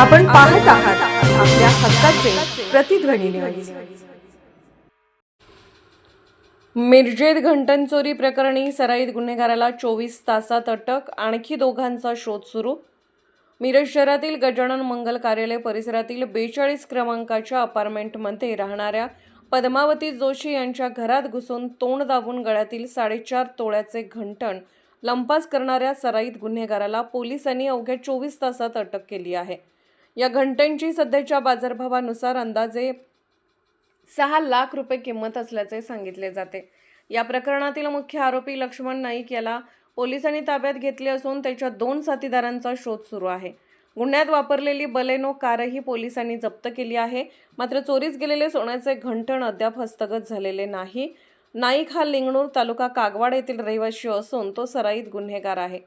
आपण पाहत आहात आपल्या हक्काचे प्रतिध्वनी न्यूज मिरजेत घंटन चोरी प्रकरणी सराईत गुन्हेगाराला चोवीस तासात अटक आणखी दोघांचा शोध सुरू. मिरज शहरातील गजानन मंगल कार्यालय परिसरातील बेचाळीस क्रमांकाच्या अपार्टमेंटमध्ये राहणाऱ्या पद्मावती जोशी यांच्या घरात घुसून तोंड दाबून गळ्यातील साडेचार तोळ्याचे घंटण लंपास करणाऱ्या सराईत गुन्हेगाराला पोलिसांनी अवघ्या चोवीस तासात अटक केली आहे. या घंट्यांची सध्याच्या बाजारभावानुसार अंदाजे सहा लाख रुपये किंमत असल्याचे सांगितले जाते. या प्रकरणातील मुख्य आरोपी लक्ष्मण नाईक याला पोलिसांनी ताब्यात घेतले असून त्याच्या दोन साथीदारांचा शोध सुरू आहे. गुन्ह्यात वापरलेली बलेनो कारही पोलिसांनी जप्त केली आहे. मात्र चोरीस गेलेले सोन्याचे घंटण अद्याप हस्तगत झालेले नाही. नाईक हा लिंगणूर तालुका कागवाड येथील रहिवासी असून तो सराईत गुन्हेगार आहे.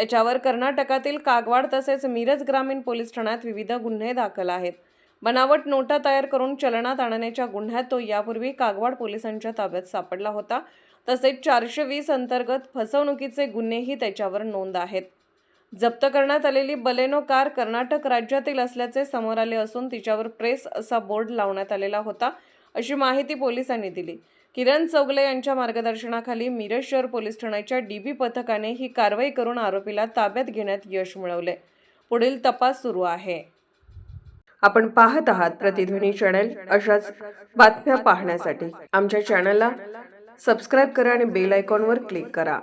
त्याच्यावर कर्नाटकातील कागवाड तसेच मिरज ग्रामीण पोलीस ठाण्यात विविध गुन्हे दाखल आहेत. बनावट नोटा तयार करून चलनात आणण्याच्या गुन्ह्यात तो यापूर्वी कागवाड पोलिसांच्या ताब्यात सापडला होता. तसेच चारशे वीस अंतर्गत फसवणुकीचे गुन्हेही त्याच्यावर नोंद आहेत. जप्त करण्यात आलेली बलेनो कार कर्नाटक राज्यातील असल्याचे समोर आले असून तिच्यावर प्रेस असा बोर्ड लावण्यात आलेला होता. अशी माहिती पोलिसांनी दिली. किरण चौगले यांच्या मार्गदर्शनाखाली मिरज शहर पोलीस ठाण्याच्या डीबी पथकाने ही कारवाई करून आरोपीला ताब्यात घेण्यात यश मिळवले. पुढील तपास सुरू आहे. आपण पाहत आहात प्रतिध्वनी चॅनल. अशाच बातम्या पाहण्यासाठी आमच्या चॅनलला सबस्क्राईब करा आणि बेल आयकॉनवर क्लिक करा.